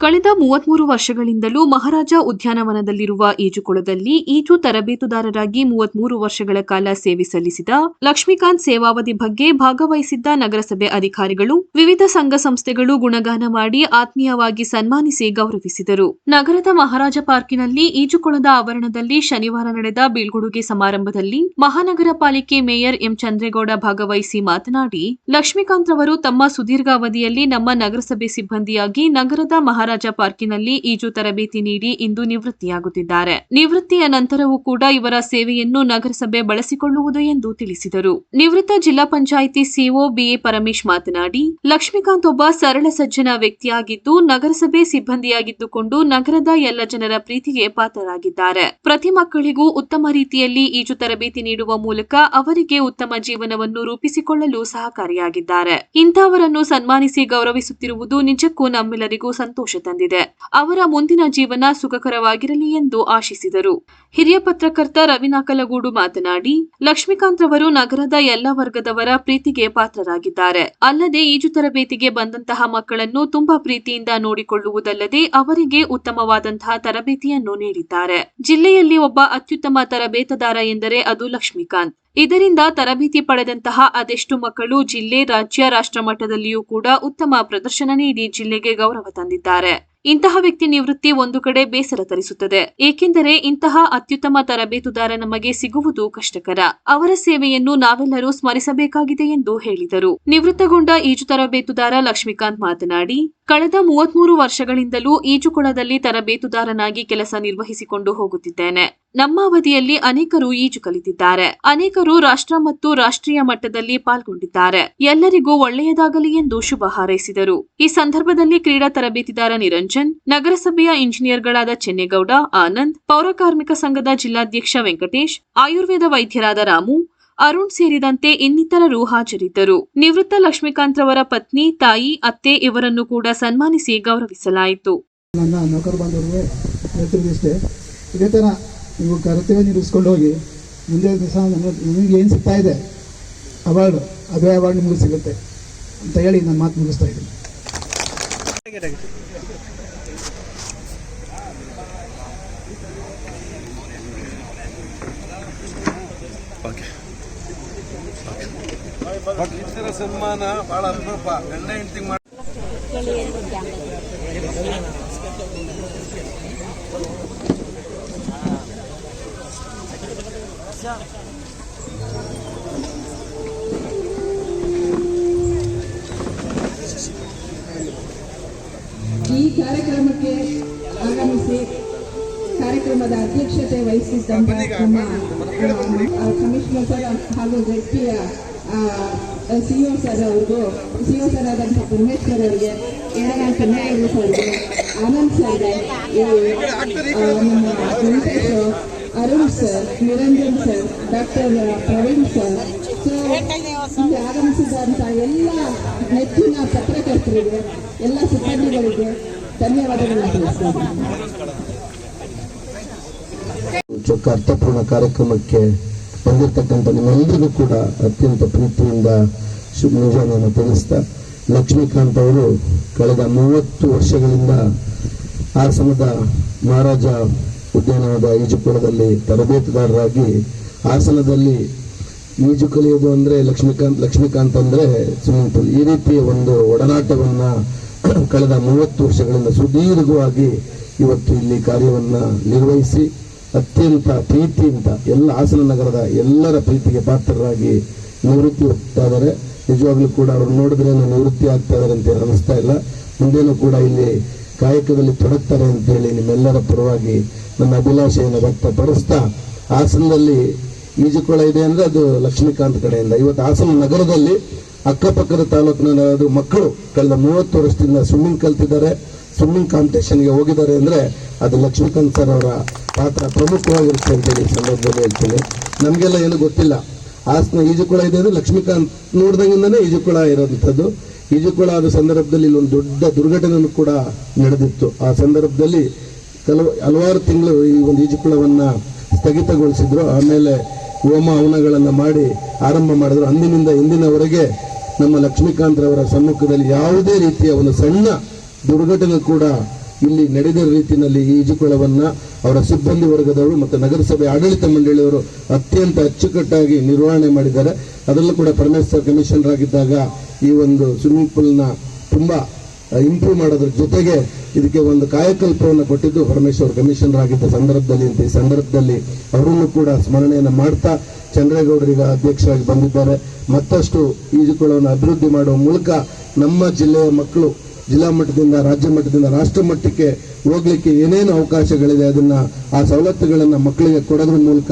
ಕಳೆದ ಮೂವತ್ಮೂರು ವರ್ಷಗಳಿಂದಲೂ ಮಹಾರಾಜ ಉದ್ಯಾನವನದಲ್ಲಿರುವ ಈಜುಕೊಳದಲ್ಲಿ ಈಜು ತರಬೇತುದಾರರಾಗಿ ಮೂವತ್ಮೂರು ವರ್ಷಗಳ ಕಾಲ ಸೇವೆ ಸಲ್ಲಿಸಿದ ಲಕ್ಷ್ಮೀಕಾಂತ್ ಸೇವಾವಧಿ ಬಗ್ಗೆ ಭಾಗವಹಿಸಿದ್ದ ನಗರಸಭೆ ಅಧಿಕಾರಿಗಳು ವಿವಿಧ ಸಂಘ ಸಂಸ್ಥೆಗಳು ಗುಣಗಾನ ಮಾಡಿ ಆತ್ಮೀಯವಾಗಿ ಸನ್ಮಾನಿಸಿ ಗೌರವಿಸಿದರು. ನಗರದ ಮಹಾರಾಜ ಪಾರ್ಕಿನಲ್ಲಿ ಈಜುಕೊಳದ ಆವರಣದಲ್ಲಿ ಶನಿವಾರ ನಡೆದ ಬೀಳ್ಗೊಡುಗೆ ಸಮಾರಂಭದಲ್ಲಿ ಮಹಾನಗರ ಪಾಲಿಕೆ ಮೇಯರ್ ಎಂ ಚಂದ್ರೇಗೌಡ ಭಾಗವಹಿಸಿ ಮಾತನಾಡಿ, ಲಕ್ಷ್ಮೀಕಾಂತ್ ರವರು ತಮ್ಮ ಸುದೀರ್ಘಾವಧಿಯಲ್ಲಿ ನಮ್ಮ ನಗರಸಭೆ ಸಿಬ್ಬಂದಿಯಾಗಿ ನಗರದ ಮಹಾರಾಜ ಪಾರ್ಕಿನಲ್ಲಿ ಈಜು ತರಬೇತಿ ನೀಡಿ ಇಂದು ನಿವೃತ್ತಿಯಾಗುತ್ತಿದ್ದಾರೆ. ನಿವೃತ್ತಿಯ ನಂತರವೂ ಕೂಡ ಇವರ ಸೇವೆಯನ್ನು ನಗರಸಭೆ ಬಳಸಿಕೊಳ್ಳುವುದು ಎಂದು ತಿಳಿಸಿದರು. ನಿವೃತ್ತ ಜಿಲ್ಲಾ ಪಂಚಾಯಿತಿ ಸಿಒ ಬಿಎ ಪರಮೇಶ್ ಮಾತನಾಡಿ, ಲಕ್ಷ್ಮೀಕಾಂತ್ ಒಬ್ಬ ಸರಳ ಸಜ್ಜನ ವ್ಯಕ್ತಿಯಾಗಿದ್ದು, ನಗರಸಭೆ ಸಿಬ್ಬಂದಿಯಾಗಿದ್ದುಕೊಂಡು ನಗರದ ಎಲ್ಲ ಜನರ ಪ್ರೀತಿಗೆ ಪಾತ್ರರಾಗಿದ್ದಾರೆ. ಪ್ರತಿ ಮಕ್ಕಳಿಗೂ ಉತ್ತಮ ರೀತಿಯಲ್ಲಿ ಈಜು ತರಬೇತಿ ನೀಡುವ ಮೂಲಕ ಅವರಿಗೆ ಉತ್ತಮ ಜೀವನವನ್ನು ರೂಪಿಸಿಕೊಳ್ಳಲು ಸಹಕಾರಿಯಾಗಿದ್ದಾರೆ. ಇಂಥವರನ್ನು ಸನ್ಮಾನಿಸಿ ಗೌರವಿಸುತ್ತಿರುವುದು ನಿಜಕ್ಕೂ ನಮ್ಮೆಲ್ಲರಿಗೂ ಸಂತೋಷ ತಂದಿದೆ. ಅವರ ಮುಂದಿನ ಜೀವನ ಸುಖಕರವಾಗಿರಲಿ ಎಂದು ಆಶಿಸಿದರು. ಹಿರಿಯ ಪತ್ರಕರ್ತ ರವಿನಾಕಲಗೂಡು ಮಾತನಾಡಿ, ಲಕ್ಷ್ಮೀಕಾಂತ್ ರವರು ನಗರದ ಎಲ್ಲ ವರ್ಗದವರ ಪ್ರೀತಿಗೆ ಪಾತ್ರರಾಗಿದ್ದಾರೆ. ಅಲ್ಲದೆ ಈಜು ತರಬೇತಿಗೆ ಬಂದಂತಹ ಮಕ್ಕಳನ್ನು ತುಂಬಾ ಪ್ರೀತಿಯಿಂದ ನೋಡಿಕೊಳ್ಳುವುದಲ್ಲದೆ ಅವರಿಗೆ ಉತ್ತಮವಾದಂತಹ ತರಬೇತಿಯನ್ನು ನೀಡಿದ್ದಾರೆ. ಜಿಲ್ಲೆಯಲ್ಲಿ ಒಬ್ಬ ಅತ್ಯುತ್ತಮ ತರಬೇತದಾರ ಎಂದರೆ ಅದು ಲಕ್ಷ್ಮೀಕಾಂತ್. ಇದರಿಂದ ತರಬೇತಿ ಪಡೆದಂತಹ ಅದೆಷ್ಟು ಮಕ್ಕಳು ಜಿಲ್ಲೆ, ರಾಜ್ಯ, ರಾಷ್ಟ್ರ ಮಟ್ಟದಲ್ಲಿಯೂ ಕೂಡ ಉತ್ತಮ ಪ್ರದರ್ಶನ ನೀಡಿ ಜಿಲ್ಲೆಗೆ ಗೌರವ ತಂದಿದ್ದಾರೆ. ಇಂತಹ ವ್ಯಕ್ತಿ ನಿವೃತ್ತಿ ಒಂದು ಕಡೆ ಬೇಸರ ತರಿಸುತ್ತದೆ. ಏಕೆಂದರೆ ಇಂತಹ ಅತ್ಯುತ್ತಮ ತರಬೇತುದಾರ ನಮಗೆ ಸಿಗುವುದು ಕಷ್ಟಕರ. ಅವರ ಸೇವೆಯನ್ನು ನಾವೆಲ್ಲರೂ ಸ್ಮರಿಸಬೇಕಾಗಿದೆ ಎಂದು ಹೇಳಿದರು. ನಿವೃತ್ತಗೊಂಡ ಈಜು ತರಬೇತುದಾರ ಲಕ್ಷ್ಮೀಕಾಂತ್ ಮಾತನಾಡಿ ಕಳೆದ ಮೂವತ್ಮೂರು ವರ್ಷಗಳಿಂದಲೂ ಈಜುಕೊಳದಲ್ಲಿ ತರಬೇತುದಾರನಾಗಿ ಕೆಲಸ ನಿರ್ವಹಿಸಿಕೊಂಡು ಹೋಗುತ್ತಿದ್ದೇನೆ. ನಮ್ಮ ಅವಧಿಯಲ್ಲಿ ಅನೇಕರು ಈಜು ಕಲಿತಿದ್ದಾರೆ ಅನೇಕರು ರಾಷ್ಟ್ರ ಮತ್ತು ರಾಷ್ಟ್ರೀಯ ಮಟ್ಟದಲ್ಲಿ ಪಾಲ್ಗೊಂಡಿದ್ದಾರೆ. ಎಲ್ಲರಿಗೂ ಒಳ್ಳೆಯದಾಗಲಿ ಎಂದು ಶುಭ ಹಾರೈಸಿದರು. ಈ ಸಂದರ್ಭದಲ್ಲಿ ಕ್ರೀಡಾ ತರಬೇತಿದಾರ ನಿರಂಜನ್, ನಗರಸಭೆಯ ಇಂಜಿನಿಯರ್ಗಳಾದ ಚೆನ್ನೇಗೌಡ, ಆನಂದ್, ಪೌರ ಕಾರ್ಮಿಕ ಸಂಘದ ಜಿಲ್ಲಾಧ್ಯಕ್ಷ ವೆಂಕಟೇಶ್, ಆಯುರ್ವೇದ ವೈದ್ಯರಾದ ರಾಮು ಅರುಣ್ ಸೇರಿದಂತೆ ಇನ್ನಿತರರು ಹಾಜರಿದ್ದರು. ನಿವೃತ್ತ ಲಕ್ಷ್ಮೀಕಾಂತ್ ರವರ ಪತ್ನಿ, ತಾಯಿ, ಅತ್ತೆ ಇವರನ್ನು ಕೂಡ ಸನ್ಮಾನಿಸಿ ಗೌರವಿಸಲಾಯಿತು. ನನ್ನ ನೌಕರ ಬಾಂಧವರಿಗೆ ಇದೇ ಥರ ನೀವು ಕರ್ತವ್ಯ ನಿರ್ವಹಿಸ್ಕೊಂಡು ಹೋಗಿ ಮುಂದೆ ದಿವಸ ನಿಮಗೆ ಏನು ಸಿಗ್ತಾ ಇದೆ? ಅವಾರ್ಡ್ ಅದೇ ಅವಾರ್ಡ್ ನಿಮಗೂ ಸಿಗುತ್ತೆ ಅಂತ ಹೇಳಿ ನನ್ನ ಮಾತು ಮುಗಿಸ್ತಾ ಇದ್ದೀನಿ. ಭಕ್ತರ ಸನ್ಮಾನ ಬಹಳ ಅಪರೂಪ. ಗಂಡ ಹೆಂಡತಿ ಮಾಡಿ ಈ ಕಾರ್ಯಕ್ರಮಕ್ಕೆ ಆಗಮಿಸಿ ಕಾರ್ಯಕ್ರಮದ ಅಧ್ಯಕ್ಷತೆ ವಹಿಸಿದ್ದ ಕಮಿಷನರ್ ಹಾಗೂ ಹಾಗೂ ಜೆಡ್ಪಿಯ ಒ ಸರ್ ಅವ್ರಿಗೂ ಸಿಒ ಸರ್ ಆದಂತಹ ಪರಮೇಶ್ವರ್ ಅವರಿಗೆ ಏಳಗಾಂತ ಕನ್ನಡ ಸರ್ಗೆ ಆನಂದ್ ಸರ್ಗೆ Venkatesh Arun sir, Niranjan sir, doctor Praveen sir. So ಇಲ್ಲಿ ಆಗಮಿಸಿದಂತ ಎಲ್ಲ ನೆಚ್ಚಿನ ಪತ್ರಕರ್ತರಿಗೆ, ಎಲ್ಲ ಸಿಬ್ಬಂದಿಗಳಿಗೆ ಧನ್ಯವಾದಗಳು ತಿಳಿಸ್ತೇನೆ ಚೊಕ್ಕ ಅರ್ಥಪೂರ್ಣ ಕಾರ್ಯಕ್ರಮಕ್ಕೆ ಬಂದಿರತಕ್ಕಂಥ ನಿಮ್ಮೆಲ್ಲರಿಗೂ ಕೂಡ ಅತ್ಯಂತ ಪ್ರೀತಿಯಿಂದ ನಿಜವನ್ನು ತಿಳಿಸ್ತಾ ಲಕ್ಷ್ಮೀಕಾಂತ್ ಅವರು ಕಳೆದ ಮೂವತ್ತು ವರ್ಷಗಳಿಂದ ಆಸನದ ಮಹಾರಾಜ ಉದ್ಯಾನವನದ ಈಜುಕೊಳದಲ್ಲಿ ತರಬೇತುದಾರರಾಗಿ ಹಾಸನದಲ್ಲಿ ಈಜು ಕಲಿಯೋದು ಅಂದ್ರೆ ಲಕ್ಷ್ಮೀಕಾಂತ್ ಲಕ್ಷ್ಮೀಕಾಂತ್ ಅಂದ್ರೆ ಸ್ವಿಮ್ಮಿಂಗ್ ಪೂಲ್ ಈ ರೀತಿಯ ಒಂದು ಒಡನಾಟವನ್ನ ಕಳೆದ ಮೂವತ್ತು ವರ್ಷಗಳಿಂದ ಸುದೀರ್ಘವಾಗಿ ಇವತ್ತು ಇಲ್ಲಿ ಕಾರ್ಯವನ್ನ ನಿರ್ವಹಿಸಿ ಅತ್ಯಂತ ಪ್ರೀತಿಯಿಂದ ಎಲ್ಲ ಹಾಸನ ನಗರದ ಎಲ್ಲರ ಪ್ರೀತಿಗೆ ಪಾತ್ರರಾಗಿ ನಿವೃತ್ತಿ ಹೋಗ್ತಾ ನಿಜವಾಗ್ಲೂ ಕೂಡ ಅವರು ನೋಡಿದ್ರೆ ನಿವೃತ್ತಿ ಆಗ್ತಾ ಅಂತ ಅನಿಸ್ತಾ ಇಲ್ಲ. ಮುಂದೇನು ಕೂಡ ಇಲ್ಲಿ ಕಾಯಕದಲ್ಲಿ ತೊಡಗ್ತಾರೆ ಅಂತೇಳಿ ನಿಮ್ಮೆಲ್ಲರ ಪರವಾಗಿ ನನ್ನ ಅಭಿಲಾಷೆಯನ್ನು ವ್ಯಕ್ತಪಡಿಸ್ತಾ ಹಾಸನದಲ್ಲಿ ಈಜುಕೊಳ ಇದೆ ಅಂದ್ರೆ ಅದು ಲಕ್ಷ್ಮೀಕಾಂತ್ ಕಡೆಯಿಂದ. ಇವತ್ತು ಹಾಸನ ನಗರದಲ್ಲಿ ಅಕ್ಕಪಕ್ಕದ ತಾಲೂಕಿನ ಮಕ್ಕಳು ಕಳೆದ ಮೂವತ್ತು ವರ್ಷದಿಂದ ಸ್ವಿಮ್ಮಿಂಗ್ ಕಲ್ತಿದ್ದಾರೆ. ಸ್ವಿಮ್ಮಿಂಗ್ ಕಾಂಪಿಟೇಷನ್ಗೆ ಹೋಗಿದ್ದಾರೆ ಅಂದ್ರೆ ಅದು ಲಕ್ಷ್ಮೀಕಾಂತ್ ಸರ್ ಅವರ ಪಾತ್ರ ಪ್ರಮುಖವಾಗಿರುತ್ತೆ ಅಂತೇಳಿ ಹೇಳಿ ಸಂದರ್ಭದಲ್ಲಿ ಹೇಳ್ತೀನಿ. ನಮಗೆಲ್ಲ ಏನು ಗೊತ್ತಿಲ್ಲ. ಆಸ್ನ ಈಜುಕೊಳ ಇದೆ ಅಂದ್ರೆ ಲಕ್ಷ್ಮೀಕಾಂತ್ ನೋಡ್ದಂಗಿಂದನೇ ಈಜುಕೊಳ ಇರೋಂಥದ್ದು. ಈಜುಕೊಳ ಆದ ಸಂದರ್ಭದಲ್ಲಿ ಇಲ್ಲೊಂದು ದೊಡ್ಡ ದುರ್ಘಟನೆ ಕೂಡ ನಡೆದಿತ್ತು. ಆ ಸಂದರ್ಭದಲ್ಲಿ ಕೆಲವು ಹಲವಾರು ತಿಂಗಳು ಈ ಒಂದು ಈಜುಕೊಳವನ್ನು ಸ್ಥಗಿತಗೊಳಿಸಿದ್ರು. ಆಮೇಲೆ ಹೋಮ ಹವನಗಳನ್ನು ಮಾಡಿ ಆರಂಭ ಮಾಡಿದ್ರು. ಅಂದಿನಿಂದ ಇಂದಿನವರೆಗೆ ನಮ್ಮ ಲಕ್ಷ್ಮೀಕಾಂತ್ ರವರ ಸಮ್ಮುಖದಲ್ಲಿ ಯಾವುದೇ ರೀತಿಯ ಒಂದು ಸಣ್ಣ ದುರ್ಘಟನೆ ಕೂಡ ಇಲ್ಲಿ ನಡೆದ ರೀತಿಯಲ್ಲಿ ಈಜುಕೊಳವನ್ನು ಅವರ ಸಿಬ್ಬಂದಿ ವರ್ಗದವರು ಮತ್ತು ನಗರಸಭೆ ಆಡಳಿತ ಮಂಡಳಿಯವರು ಅತ್ಯಂತ ಅಚ್ಚುಕಟ್ಟಾಗಿ ನಿರ್ವಹಣೆ ಮಾಡಿದ್ದಾರೆ. ಅದರಲ್ಲೂ ಕೂಡ ಪರಮೇಶ್ವರ್ ಕಮಿಷನರ್ ಆಗಿದ್ದಾಗ ಈ ಒಂದು ಸ್ವಿಮ್ಮಿಂಗ್ ಪೂಲ್ನ ತುಂಬ ಇಂಪ್ರೂವ್ ಮಾಡೋದ್ರ ಜೊತೆಗೆ ಇದಕ್ಕೆ ಒಂದು ಕಾಯಕಲ್ಪವನ್ನು ಕೊಟ್ಟಿದ್ದು ಪರಮೇಶ್ವರ್ ಕಮಿಷನರ್ ಆಗಿದ್ದ ಸಂದರ್ಭದಲ್ಲಿ ಅಂತ ಈ ಸಂದರ್ಭದಲ್ಲಿ ಅವರನ್ನು ಕೂಡ ಸ್ಮರಣೆಯನ್ನು ಮಾಡ್ತಾ ಚಂದ್ರೇಗೌಡರಿಗೆ ಅಧ್ಯಕ್ಷರಾಗಿ ಬಂದಿದ್ದಾರೆ. ಮತ್ತಷ್ಟು ಈಜುಕೊಳವನ್ನು ಅಭಿವೃದ್ಧಿ ಮಾಡುವ ಮೂಲಕ ನಮ್ಮ ಜಿಲ್ಲೆಯ ಮಕ್ಕಳು ಜಿಲ್ಲಾ ಮಟ್ಟದಿಂದ, ರಾಜ್ಯ ಮಟ್ಟದಿಂದ, ರಾಷ್ಟ್ರ ಮಟ್ಟಕ್ಕೆ ಹೋಗ್ಲಿಕ್ಕೆ ಏನೇನು ಅವಕಾಶಗಳಿದೆ, ಅದನ್ನ ಆ ಸವಲತ್ತುಗಳನ್ನ ಮಕ್ಕಳಿಗೆ ಕೊಡೋದ್ರ ಮೂಲಕ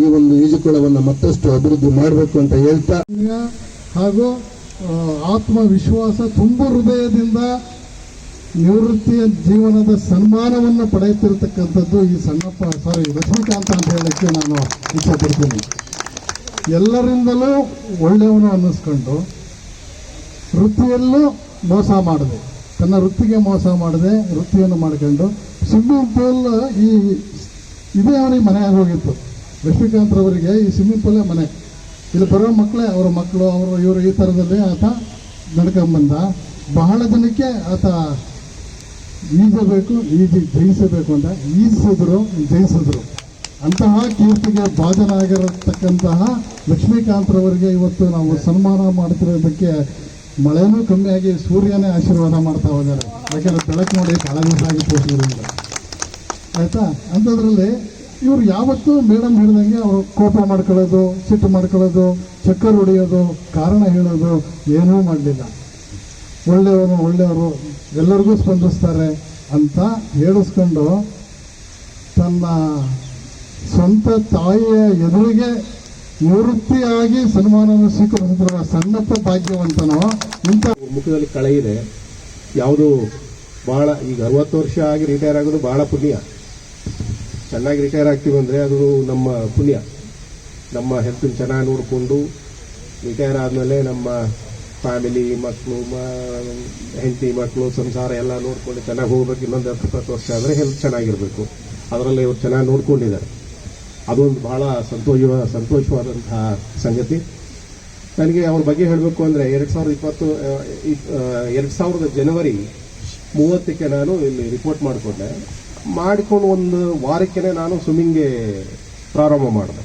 ಈ ಒಂದು ಈಜುಕೊಳವನ್ನು ಮತ್ತಷ್ಟು ಅಭಿವೃದ್ಧಿ ಮಾಡಬೇಕು ಅಂತ ಹೇಳ್ತಾ ಹಾಗೂ ಆತ್ಮವಿಶ್ವಾಸ ತುಂಬ ಹೃದಯದಿಂದ ನಿವೃತ್ತಿಯ ಜೀವನದ ಸನ್ಮಾನವನ್ನು ಪಡೆಯುತ್ತಿರತಕ್ಕಂಥದ್ದು ಈ ಸಣ್ಣಪ್ಪ ಸಾರಿ ಲಕ್ಷ್ಮೀಕಾಂತ ಅಂತ ಹೇಳಕ್ಕೆ ನಾನು ಇಷ್ಟಪಡ್ತೀನಿ. ಎಲ್ಲರಿಂದಲೂ ಒಳ್ಳೆಯವನು ಅನ್ನಿಸ್ಕೊಂಡು, ವೃತ್ತಿಯಲ್ಲೂ ಮೋಸ ಮಾಡದೆ. ತನ್ನ ವೃತ್ತಿಗೆ ಮೋಸ ಮಾಡದೆ ವೃತ್ತಿಯನ್ನು ಮಾಡ್ಕೊಂಡು ಸ್ವಿಮ್ಮಿಂಗ್ ಪೂಲ್, ಈ ಇದೇ ಅವನಿಗೆ ಮನೆ ಆಗೋಗಿತ್ತು. ಲಕ್ಷ್ಮೀಕಾಂತ್ರವರಿಗೆ ಈ ಸ್ವಿಮ್ಮಿಂಗ್ ಪೂಲೇ ಮನೆ. ಇಲ್ಲಿ ಬರೋ ಮಕ್ಕಳೇ, ಅವರ ಮಕ್ಕಳು, ಅವರು ಇವರು ಈ ಥರದಲ್ಲಿ ಆತ ನಡ್ಕೊಂಬಂದ. ಬಹಳ ಜನಕ್ಕೆ ಆತ ಈಜಬೇಕು, ಈಜಿ, ಜಯಿಸಬೇಕು ಅಂತ ಈಜಿಸಿದ್ರು, ಜಯಿಸಿದ್ರು. ಅಂತಹ ಕೀರ್ತಿಗೆ ಭಾಜನಾಗಿರತಕ್ಕಂತಹ ಲಕ್ಷ್ಮೀಕಾಂತ್ರವರಿಗೆ ಇವತ್ತು ನಾವು ಸನ್ಮಾನ ಮಾಡ್ತಿರೋದಕ್ಕೆ ಮಳೆನೂ ಕಮ್ಮಿಯಾಗಿ ಸೂರ್ಯನೇ ಆಶೀರ್ವಾದ ಮಾಡ್ತಾ ಹೋಗಾರೆ ಯಾಕೆಂದ್ರೆ ಬೆಳಕು ನೋಡಿ ಬಹಳ ದಿವಸ ಆಗಿ ಸೂರ್ಯನಿಂದ ಆಯ್ತಾ? ಅಂಥದ್ರಲ್ಲಿ ಇವ್ರು ಯಾವತ್ತೂ ಮೇಡಮ್ ಹೇಳ್ದಂಗೆ ಅವರು ಕೋಪ ಮಾಡ್ಕೊಳ್ಳೋದು, ಸಿಟ್ಟು ಮಾಡ್ಕೊಳ್ಳೋದು, ಚಕ್ಕರ್ ಹೊಡೆಯೋದು, ಕಾರಣ ಹೇಳೋದು ಏನೂ ಮಾಡಲಿಲ್ಲ. ಒಳ್ಳೆಯವರು ಒಳ್ಳೆಯವರು, ಎಲ್ಲರಿಗೂ ಸ್ಪಂದಿಸ್ತಾರೆ ಅಂತ ಹೇಳಿಸ್ಕೊಂಡು ತನ್ನ ಸ್ವಂತ ತಾಯಿಯ ಎದುರಿಗೆ ನಿವೃತ್ತಿಯಾಗಿ ಸನ್ಮಾನವನ್ನು ಸ್ವೀಕರಿಸಿರುವ ಸಣ್ಣಪ್ಪ ಭಾಗ್ಯವಂತನೋ ಇಂಥ ಮುಖದಲ್ಲಿ ಕಳೆ ಇದೆ. ಯಾವುದು ಬಹಳ ಈಗ ಅರವತ್ತು ವರ್ಷ ಆಗಿ ರಿಟೈರ್ ಆಗೋದು ಬಹಳ ಪುಣ್ಯ. ಚೆನ್ನಾಗಿ ರಿಟೈರ್ ಆಗ್ತೀವಿ ಅಂದರೆ ಅದು ನಮ್ಮ ಪುಣ್ಯ. ನಮ್ಮ ಹೆಲ್ತನ್ನು ಚೆನ್ನಾಗಿ ನೋಡಿಕೊಂಡು ರಿಟೈರ್ ಆದಮೇಲೆ ನಮ್ಮ ಫ್ಯಾಮಿಲಿ ಮಕ್ಕಳು ಹೆಂಡತಿ ಮಕ್ಕಳು ಸಂಸಾರ ಎಲ್ಲ ನೋಡಿಕೊಂಡು ಚೆನ್ನಾಗಿ ಹೋಗ್ಬೇಕು. ಇನ್ನೊಂದು ಹತ್ತು ಇಪ್ಪತ್ತು ವರ್ಷ ಆದರೆ ಹೆಲ್ತ್ ಚೆನ್ನಾಗಿರಬೇಕು. ಅದರಲ್ಲಿ ಇವರು ಚೆನ್ನಾಗಿ ನೋಡ್ಕೊಂಡಿದ್ದಾರೆ. ಅದೊಂದು ಬಹಳ ಸಂತೋಷ ಸಂತೋಷವಾದಂತಹ ಸಂಗತಿ. ನನಗೆ ಅವ್ರ ಬಗ್ಗೆ ಹೇಳಬೇಕು ಅಂದರೆ ಎರಡು ಸಾವಿರದ ಇಪ್ಪತ್ತು ಎರಡು ಸಾವಿರದ ಜನವರಿ ಮೂವತ್ತಕ್ಕೆ ನಾನು ಇಲ್ಲಿ ರಿಪೋರ್ಟ್ ಮಾಡಿಕೊಂಡೆ. ಮಾಡಿಕೊಂಡು ಒಂದು ವಾರಕ್ಕೆ ನಾನು ಸ್ವಿಮ್ಮಿಂಗ್ಗೆ ಪ್ರಾರಂಭ ಮಾಡಿದೆ.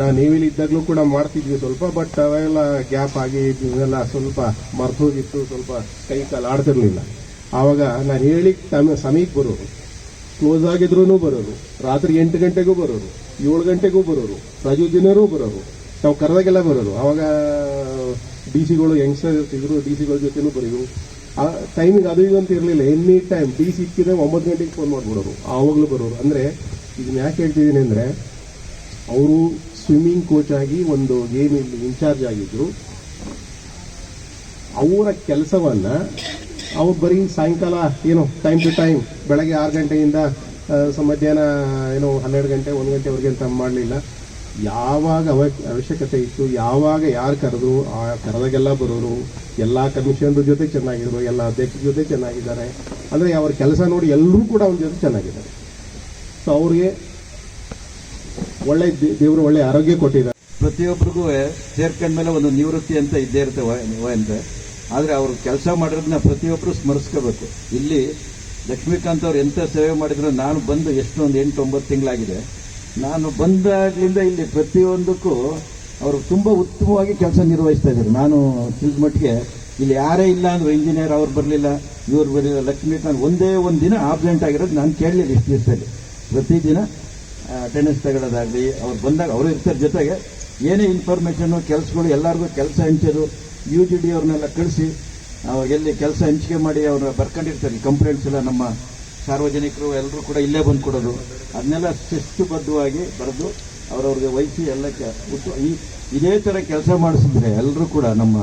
ನಾನು ನೀವಿಲ್ಲಿ ಇದ್ದಾಗಲೂ ಕೂಡ ಮಾಡ್ತಿದ್ವಿ ಸ್ವಲ್ಪ ಬಟ್ ಅವೆಲ್ಲ ಗ್ಯಾಪ್ ಆಗಿ ಇವೆಲ್ಲ ಸ್ವಲ್ಪ ಮರ್ತೋಗಿತ್ತು ಸ್ವಲ್ಪ ಕೈ ಕಾಲು ಆಡ್ತಿರ್ಲಿಲ್ಲ. ಆವಾಗ ನಾನು ಹೇಳಿ ತಮ್ಮ ಸಮಯಕ್ಕೆ ಬರೋರು ಕ್ಲೋಸ್ ಆಗಿದ್ರು ಬರೋರು ರಾತ್ರಿ ಎಂಟು ಗಂಟೆಗೂ ಬರೋರು ಏಳು ಗಂಟೆಗೂ ಬರೋರು ರಜು ದಿನರೂ ಬರೋರು ನಾವು ಕರೆದಾಗೆಲ್ಲ ಬರೋರು ಅವಾಗ ಡಿ ಸಿಗಳು ಯಂಗ್ಸ್ಟರ್ ಇರ್ತಿದ್ರು ಡಿ ಸಿಗಳ ಜೊತೆನೂ ಬರೋರು ಆ ಟೈಮಿಗೆ ಅದು ಇದು ಅಂತ ಇರಲಿಲ್ಲ. ಎನಿ ಟೈಮ್ ಡಿ ಸಿ ಇಕ್ಕಿದ್ರೆ ಒಂಬತ್ತು ಗಂಟೆಗೆ ಫೋನ್ ಮಾಡಿಬಿಡೋರು ಆವಾಗಲೂ ಬರೋರು ಅಂದರೆ ಇದನ್ನ ಯಾಕೆ ಹೇಳ್ತಿದ್ದೀನಿ ಅಂದರೆ, ಅವರು ಸ್ವಿಮ್ಮಿಂಗ್ ಕೋಚ್ ಆಗಿ ಒಂದು ಗೇಮ್ ಇನ್ಚಾರ್ಜ್ ಆಗಿದ್ರು. ಅವರ ಕೆಲಸವನ್ನ ಅವ್ರು ಬರೀ ಸಾಯಂಕಾಲ, ಏನು ಟೈಮ್ ಟು ಟೈಮ್ ಬೆಳಗ್ಗೆ ಆರು ಗಂಟೆಯಿಂದ ಮಧ್ಯಾಹ್ನ, ಏನು, ಹನ್ನೆರಡು ಗಂಟೆ, ಒಂದು ಗಂಟೆವರೆಗೆ ಅಂತ ಮಾಡಲಿಲ್ಲ. ಯಾವಾಗ ಅವ ಅವಶ್ಯಕತೆ ಇತ್ತು, ಯಾವಾಗ ಯಾರು ಕರೆದ್ರು, ಆ, ಕರೆದಾಗೆಲ್ಲ ಬರೋರು, ಎಲ್ಲ ಕಮಿಷನ್ರ ಜೊತೆ ಚೆನ್ನಾಗಿದ್ರು, ಎಲ್ಲ ಅಧ್ಯಕ್ಷರ ಜೊತೆ ಚೆನ್ನಾಗಿದ್ದಾರೆ. ಅಂದರೆ ಅವ್ರ ಕೆಲಸ ನೋಡಿ ಎಲ್ಲರೂ ಕೂಡ ಅವ್ರ ಜೊತೆ ಚೆನ್ನಾಗಿದ್ದಾರೆ. ಸೊ ಅವ್ರಿಗೆ ಒಳ್ಳೆ ದೇವರು ಒಳ್ಳೆ ಆರೋಗ್ಯ ಕೊಟ್ಟಿದ್ದಾರೆ. ಪ್ರತಿಯೊಬ್ಬರಿಗೂ ಸೇರ್ಕೊಂಡ್ಮೇಲೆ ಒಂದು ನಿವೃತ್ತಿ ಅಂತ ಇದ್ದೇ ಇರುತ್ತೆ ಅಂತ ಆದರೆ ಅವರು ಕೆಲಸ ಮಾಡಿರೋದನ್ನ ಪ್ರತಿಯೊಬ್ಬರು ಸ್ಮರಿಸ್ಕೋಬೇಕು. ಇಲ್ಲಿ ಲಕ್ಷ್ಮೀಕಾಂತ್ ಅವ್ರು ಎಂಥ ಸೇವೆ ಮಾಡಿದ್ರು, ನಾನು ಬಂದು ಎಷ್ಟೊಂದು ಎಂಟು ಒಂಬತ್ತು ತಿಂಗಳಾಗಿದೆ. ನಾನು ಬಂದಾಗ್ಲಿಂದ ಇಲ್ಲಿ ಪ್ರತಿಯೊಂದಕ್ಕೂ ಅವರು ತುಂಬ ಉತ್ತಮವಾಗಿ ಕೆಲಸ ನಿರ್ವಹಿಸ್ತಾ ಇದ್ದಾರೆ. ನಾನು ತಿಳಿದ ಮಟ್ಟಿಗೆ ಇಲ್ಲಿ ಯಾರೇ ಇಲ್ಲ ಅಂದ್ರೆ ಇಂಜಿನಿಯರ್ ಅವ್ರು ಬರಲಿಲ್ಲ, ಇವ್ರು ಬರಲಿಲ್ಲ, ಲಕ್ಷ್ಮೀಕಾಂತ್ ಒಂದೇ ಒಂದು ದಿನ ಆಬ್ಸೆಂಟ್ ಆಗಿರೋದು ನಾನು ಕೇಳಲಿಲ್ಲ ಇಷ್ಟು ದಿವಸದಲ್ಲಿ. ಪ್ರತಿದಿನ ಅಟೆಂಡೆನ್ಸ್ ತಗೊಳ್ಳೋದಾಗಲಿ, ಅವ್ರು ಬಂದಾಗ ಅವರು ಇರ್ತಾರೆ ಜೊತೆಗೆ. ಏನೇ ಇನ್ಫಾರ್ಮೇಷನು ಕೆಲಸಗಳು ಎಲ್ಲರಿಗೂ ಕೆಲಸ ಹಂಚೋದು ಯು ಜಿ ಡಿ ಅವ್ರನ್ನೆಲ್ಲ ಕಳಿಸಿ ಎಲ್ಲಿ ಕೆಲಸ ಹಂಚಿಕೆ ಮಾಡಿ ಅವ್ರನ್ನ ಬರ್ಕೊಂಡಿರ್ತಾರೆ. ಕಂಪ್ಲೇಂಟ್ಸ್ ಎಲ್ಲ ನಮ್ಮ ಸಾರ್ವಜನಿಕರು ಎಲ್ಲರೂ ಕೂಡ ಇಲ್ಲೇ ಬಂದು ಕೊಡೋದು. ಅದನ್ನೆಲ್ಲ ಶಿಸ್ತುಬದ್ಧವಾಗಿ ಬರೆದು ಅವ್ರವ್ರಿಗೆ ವಹಿಸಿ ಎಲ್ಲ ಈ, ಇದೇ ಥರ ಕೆಲಸ ಮಾಡಿಸಿದ್ರೆ ಎಲ್ಲರೂ ಕೂಡ ನಮ್ಮ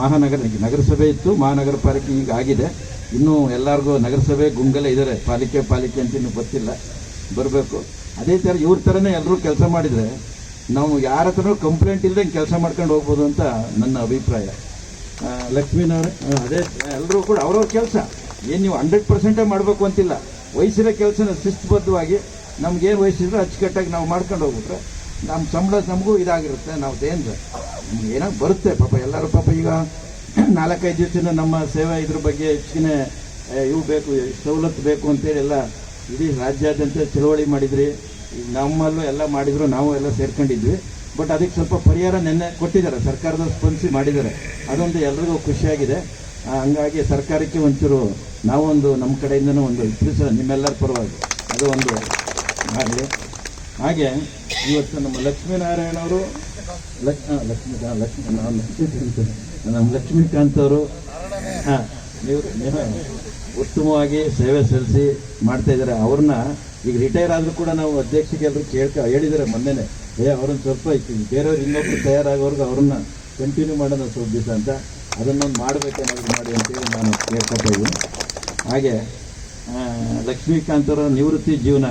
ಮಹಾನಗರ ನಗರಸಭೆ ಇತ್ತು, ಮಹಾನಗರ ಪಾಲಿಕೆ ಈಗ ಆಗಿದೆ. ಇನ್ನೂ ಎಲ್ಲರಿಗೂ ನಗರಸಭೆ ಗುಂಗಲೇ ಇದ್ದಾರೆ ಪಾಲಿಕೆ ಪಾಲಿಕೆ ಅಂತ ಇನ್ನೂ ಗೊತ್ತಿಲ್ಲ. ಬರಬೇಕು. ಅದೇ ಥರ ಇವ್ರ ಥರನೇ ಎಲ್ಲರೂ ಕೆಲಸ ಮಾಡಿದರೆ ನಾವು ಯಾರ ಹತ್ರನೂ ಕಂಪ್ಲೇಂಟ್ ಇಲ್ಲದೆ ಕೆಲಸ ಮಾಡ್ಕೊಂಡು ಹೋಗ್ಬೋದು ಅಂತ ನನ್ನ ಅಭಿಪ್ರಾಯ. ಆ, ಲಕ್ಷ್ಮೀನಾರಾಯಣ ಅದೇ ಎಲ್ಲರೂ ಕೂಡ ಅವ್ರವ್ರ ಕೆಲಸ. ಏನು ನೀವು ಹಂಡ್ರೆಡ್ ಪರ್ಸೆಂಟೇ ಮಾಡಬೇಕು ಅಂತಿಲ್ಲ. ವಯಸ್ಸಿರೋ ಕೆಲಸನ ಶಿಸ್ತುಬದ್ಧವಾಗಿ ನಮ್ಗೇನು ವಯಸ್ಸಿದ್ರೆ ಅಚ್ಚುಕಟ್ಟಾಗಿ ನಾವು ಮಾಡ್ಕೊಂಡು ಹೋಗ್ಬಿಟ್ರೆ ನಮ್ಮ ಸಂಬಳ ನಮಗೂ ಇದಾಗಿರುತ್ತೆ ನಾವು ಏನು ನಮ್ಗೆ ಏನೋ ಬರುತ್ತೆ ಪಾಪ ಎಲ್ಲರೂ ಪಾಪ ಈಗ ನಾಲ್ಕೈದು ದಿವಸದಿಂದ ನಮ್ಮ ಸೇವೆ ಇದ್ರ ಬಗ್ಗೆ ಹೆಚ್ಚಿನ ಇವು ಬೇಕು ಸವಲತ್ತು ಬೇಕು ಅಂತೇಳಿ ಎಲ್ಲ ಇಡೀ ರಾಜ್ಯಾದ್ಯಂತ ಚಳವಳಿ ಮಾಡಿದ್ರಿ. ನಮ್ಮಲ್ಲೂ ಎಲ್ಲ ಮಾಡಿದ್ರು, ನಾವು ಎಲ್ಲ ಸೇರ್ಕೊಂಡಿದ್ವಿ. ಬಟ್ ಅದಕ್ಕೆ ಸ್ವಲ್ಪ ಪರಿಹಾರ ನಿನ್ನೆ ಕೊಟ್ಟಿದ್ದಾರೆ, ಸರ್ಕಾರದ ಸ್ಪಂದಿಸಿ ಮಾಡಿದ್ದಾರೆ. ಅದೊಂದು ಎಲ್ರಿಗೂ ಖುಷಿಯಾಗಿದೆ. ಹಂಗಾಗಿ ಸರ್ಕಾರಕ್ಕೆ ಒಂಚೂರು ನಾವೊಂದು ನಮ್ಮ ಕಡೆಯಿಂದನೂ ಒಂದು ತಿಳಿಸೋಣ, ನಿಮ್ಮೆಲ್ಲರ ಪರವಾಗಿ. ಅದು ಒಂದು ಮಾಡಿ ಹಾಗೆ, ಇವತ್ತು ನಮ್ಮ ಲಕ್ಷ್ಮೀನಾರಾಯಣ ಅವರು ಲಕ್ಷ್ಮ ಲಕ್ಷ್ಮೀ ಲಕ್ಷ್ಮೀ ನಮ್ಮ ಲಕ್ಷ್ಮೀಕಾಂತ್ ಅವರು, ಹಾಂ ನೀವು ಉತ್ತಮವಾಗಿ ಸೇವೆ ಸಲ್ಲಿಸಿ ಮಾಡ್ತಾ ಇದ್ದಾರೆ. ಅವ್ರನ್ನ ಈಗ ರಿಟೈರ್ ಆದರೂ ಕೂಡ ನಾವು ಅಧ್ಯಕ್ಷಕ್ಕೆ ಎಲ್ಲರೂ ಕೇಳ್ಕ, ಹೇಳಿದ್ದಾರೆ ಮೊನ್ನೆನೆ. ಏ, ಅವ್ರನ್ನ ಸ್ವಲ್ಪ ಬೇರೆಯವ್ರು ಇನ್ನೊಬ್ರು ತಯಾರಾಗೋರ್ಗು ಅವ್ರನ್ನ ಕಂಟಿನ್ಯೂ ಮಾಡೋಣ ಸ್ವಲ್ಪ ದಿವಸ ಅಂತ ಅದನ್ನೊಂದು ಮಾಡಬೇಕನ್ನೋದು ಮಾಡಿ ಅಂತೇಳಿ ನಾನು ಕೇಳ್ಕೊತಾ ಇದ್ದೀನಿ. ಹಾಗೆ ಲಕ್ಷ್ಮೀಕಾಂತರ ನಿವೃತ್ತಿ ಜೀವನ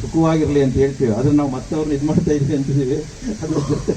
ಸುಖವಾಗಿರಲಿ ಅಂತ ಹೇಳ್ತೀವಿ. ಆದರೆ ನಾವು ಮತ್ತೆ ಅವ್ರನ್ನ ಇದು ಮಾಡ್ತಾ ಇದ್ವಿ ಅಂತಿದ್ದೀವಿ. ಅದ್ರ ಜೊತೆ